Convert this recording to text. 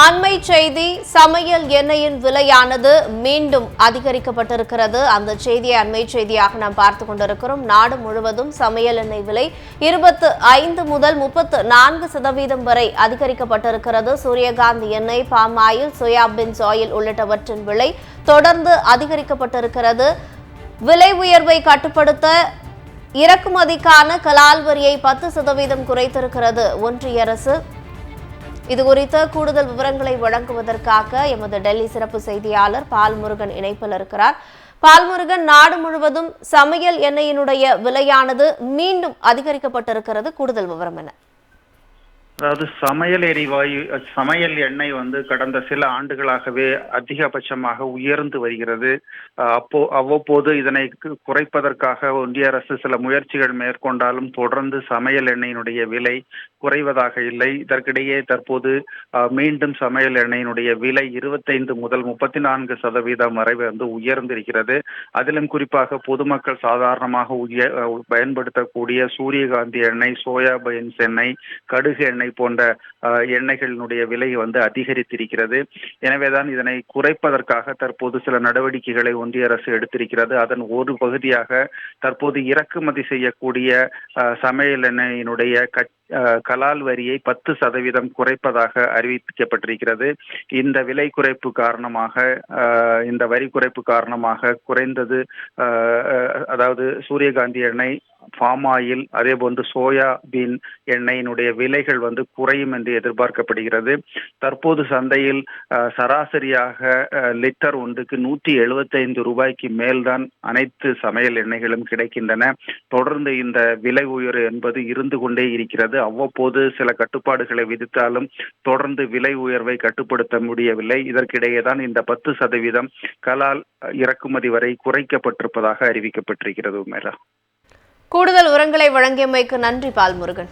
அண்மை செய்தி சமையல் எண்ணெயின் விலையானது மீண்டும் அதிகரிக்கப்பட்டிருக்கிறது. அந்த செய்தியை அண்மை செய்தியாக நாம் பார்த்து கொண்டிருக்கிறோம். நாடு முழுவதும் சமையல் எண்ணெய் விலை இருபத்து ஐந்து முதல் முப்பத்து நான்கு சதவீதம் வரை அதிகரிக்கப்பட்டிருக்கிறது. சூரியகாந்தி எண்ணெய் பாம் ஆயில் சோயாபீன்ஸ் ஆயில் உள்ளிட்டவற்றின் விலை தொடர்ந்து அதிகரிக்கப்பட்டிருக்கிறது. விலை உயர்வை கட்டுப்படுத்த இறக்குமதிக்கான கலால் வரியை பத்து சதவீதம் குறைத்திருக்கிறது. ஒன்றிய அரசு இது குறித்த கூடுதல் விவரங்களை வழங்குவதற்காக எமது டெல்லி சிறப்பு செய்தியாளர் பால்முருகன் இணைப்பில் இருக்கிறார். பால்முருகன் நாடு முழுவதும் சமையல் எண்ணெயினுடைய விலையானது மீண்டும் அதிகரிக்கப்பட்டிருக்கிறது. கூடுதல் விவரம் என்ன? அதாவது சமையல் எரிவாயு சமையல் எண்ணெய் வந்து கடந்த சில ஆண்டுகளாகவே அதிகபட்சமாக உயர்ந்து வருகிறது. அப்போ அவ்வப்போது இதனை குறைப்பதற்காக ஒன்றிய அரசு சில முயற்சிகள் மேற்கொண்டாலும் தொடர்ந்து சமையல் எண்ணெயினுடைய விலை குறைவதாக இல்லை. இதற்கிடையே தற்போது மீண்டும் சமையல் எண்ணெயினுடைய விலை இருபத்தைந்து முதல் முப்பத்தி நான்கு சதவீதம் வரை வந்து உயர்ந்திருக்கிறது. அதிலும் குறிப்பாக பொதுமக்கள் சாதாரணமாக உய பயன்படுத்தக்கூடிய சூரியகாந்தி எண்ணெய் சோயாபீன்ஸ் எண்ணெய் கடுகு எண்ணெய் போன்ற எண்ணெய்களினுடைய விலை வந்து அதிகரித்திருக்கிறது. எனவேதான் இதனை குறைப்பதற்காக தற்போது சில நடவடிக்கைகளை ஒன்றிய அரசு எடுத்திருக்கிறது. அதன் ஒரு பகுதியாக தற்போது இறக்குமதி செய்யக்கூடிய சமையல் எண்ணெயினுடைய கட் கலால் வரியை பத்து சதவீதம் குறைப்பதாக அறிவிக்கப்பட்டிருக்கிறது. இந்த விலை குறைப்பு காரணமாக இந்த வரி குறைப்பு காரணமாக குறைந்தது அதாவது சூரியகாந்தி எண்ணெய் பாம் ஆயில் அதே போன்று சோயாபீன் எண்ணெயினுடைய விலைகள் வந்து குறையும் என்று எதிர்பார்க்கப்படுகிறது. தற்போது சந்தையில் சராசரியாக லிட்டர் ஒன்றுக்கு நூற்றி எழுபத்தைந்து ரூபாய்க்கு மேல்தான் அனைத்து சமையல் எண்ணெய்களும் கிடைக்கின்றன. தொடர்ந்து இந்த விலை உயர்வு என்பது இருந்து கொண்டே இருக்கிறது. அவ்வப்போது சில கட்டுப்பாடுகளை விதித்தாலும் தொடர்ந்து விலை உயர்வை கட்டுப்படுத்த முடியவில்லை. இதற்கிடையே தான் இந்த பத்து சதவீதம் கலால் இறக்குமதி வரை குறைக்கப்பட்டிருப்பதாக அறிவிக்கப்பட்டிருக்கிறது மேலா கூடுதல் உரங்களை வழங்கியமைக்கு நன்றி பால்முருகன்